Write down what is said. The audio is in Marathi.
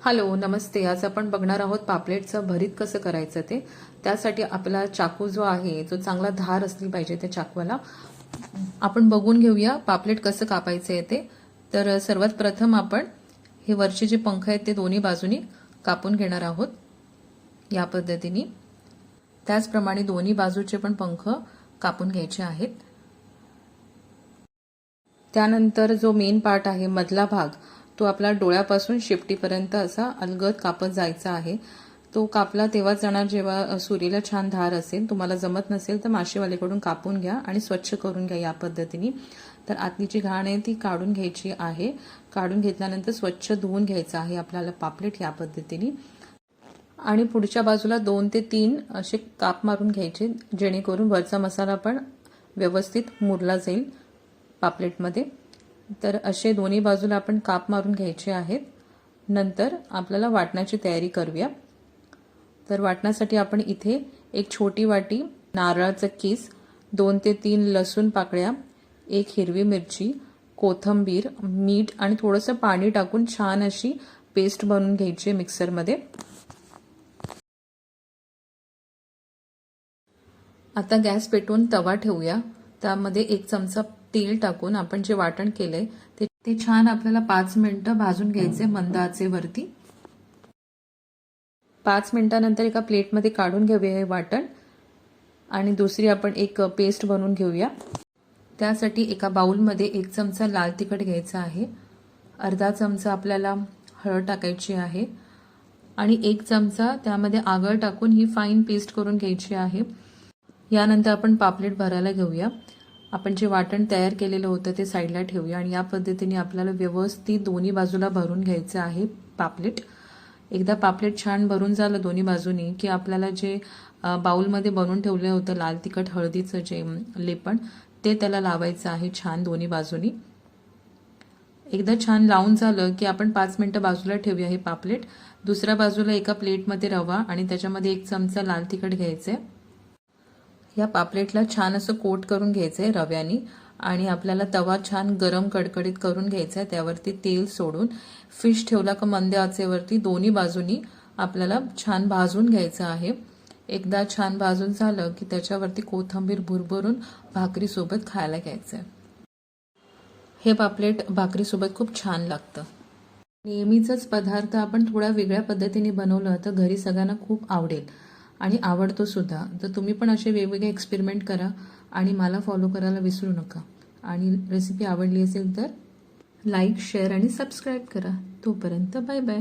हॅलो नमस्ते. आज आपण बघणार आहोत पापलेटचं भरीत कसं करायचं ते. त्यासाठी आपला चाकू जो आहे जो चांगला धार असली पाहिजे त्या चाकूला आपण बघून घेऊया पापलेट कसं कापायचं आहे ते. तर सर्वात प्रथम आपण हे वरचे जे पंख आहेत ते दोन्ही बाजूनी कापून घेणार आहोत या पद्धतीने. त्याचप्रमाणे दोन्ही बाजूचे पण पंख कापून घ्यायचे आहेत. त्यानंतर जो मेन पार्ट आहे मधला भाग तो आपला डोळ्यापासून शेपटीपर्यंत असा अलगद कापत जायचा आहे. तो कापला तेव्हाच जाणार जेव्हा सुरीला छान धार असेल. तुम्हाला जमत नसेल तर मासेवालेकडून कापून घ्या आणि स्वच्छ करून घ्या या पद्धतीने. तर आतली जी घाण आहे ती काढून घ्यायची आहे. काढून घेतल्यानंतर स्वच्छ धुवून घ्यायचं आहे आपल्याला पापलेट या पद्धतीने. आणि पुढच्या बाजूला दोन ते तीन असे काप मारून घ्यायचे जेणेकरून वरचा मसाला पण व्यवस्थित मुरला जाईल पापलेटमध्ये. तर असे दोन्ही बाजूला आपण काप मारून घ्यायचे आहेत. नंतर आपल्याला वाटण्याची तयारी करूया. तर वाटण्यासाठी आपण इथे एक छोटी वाटी नारळाचं किस दोन ते तीन लसूण पाकळ्या एक हिरवी मिरची कोथंबीर मीठ आणि थोडंसं पाणी टाकून छान अशी पेस्ट बनवून घ्यायची मिक्सरमध्ये. आता गॅस पेटवून तवा ठेवूया. त्यामध्ये एक चमचा तेल टाकून आपण जे वाटण केलंय ते ते छान आपल्याला पाच मिनिटं भाजून घ्यायचे मंद आचेवरती पाच मिनिटानंतर एका प्लेटमध्ये काढून घेऊया हे वाटण. आणि दुसरी आपण एक पेस्ट बनवून घेऊया. त्यासाठी एका बाउलमध्ये एक चमचा लाल तिखट घ्यायचा आहे. अर्धा चमचा आपल्याला हळद टाकायची आहे. आणि एक चमचा त्यामध्ये आगळ टाकून ही फाईन पेस्ट करून घ्यायची आहे. यानंतर आपण पापलेट भरायला घेऊया. आपण जे वाटण तयार केलेलं होतं ते साईडला ठेवूया आणि या पद्धतीने आपल्याला व्यवस्थित दोन्ही बाजूला भरून घ्यायचं आहे पापलेट. एकदा पापलेट छान भरून झालं दोन्ही बाजूनी की आपल्याला जे बाउलमध्ये बनवून ठेवलं होतं लाल तिखट हळदीचं जे लेपण ते त्याला लावायचं आहे छान दोन्ही बाजूनी. एकदा छान लावून झालं की आपण पाच मिनटं बाजूला ठेवूया हे पापलेट. दुसऱ्या बाजूला एका प्लेटमध्ये रवा आणि त्याच्यामध्ये एक चमचा लाल तिखट घ्यायचं आहे या पापलेटला छान असं कोट करून घ्यायचं आहे रव्याने आणि आपल्याला तवा छान गरम कडकडीत करून घ्यायचा आहे त्यावरती तेल सोडून. फिश ठेवला का मंद्या आचेवरती दोन्ही बाजूनी आपल्याला छान भाजून घ्यायचं आहे. एकदा छान भाजून झालं की त्याच्यावरती कोथंबीर भुरभरून भाकरीसोबत खायला घ्यायचं आहे हे पापलेट भाकरीसोबत खूप छान लागतं. नेहमीचंच पदार्थ आपण थोड्या वेगळ्या पद्धतीने बनवलं तर घरी सगळ्यांना खूप आवडेल. आणि आवडतो सुद्धा तर तुम्ही पण असे वेगवेगळे एक्सपेरिमेंट करा आणि मला फॉलो करायला विसरू नका. आणि रेसिपी आवडली असेल तर लाईक शेअर आणि सबस्क्राईब करा. तोपर्यंत बाय बाय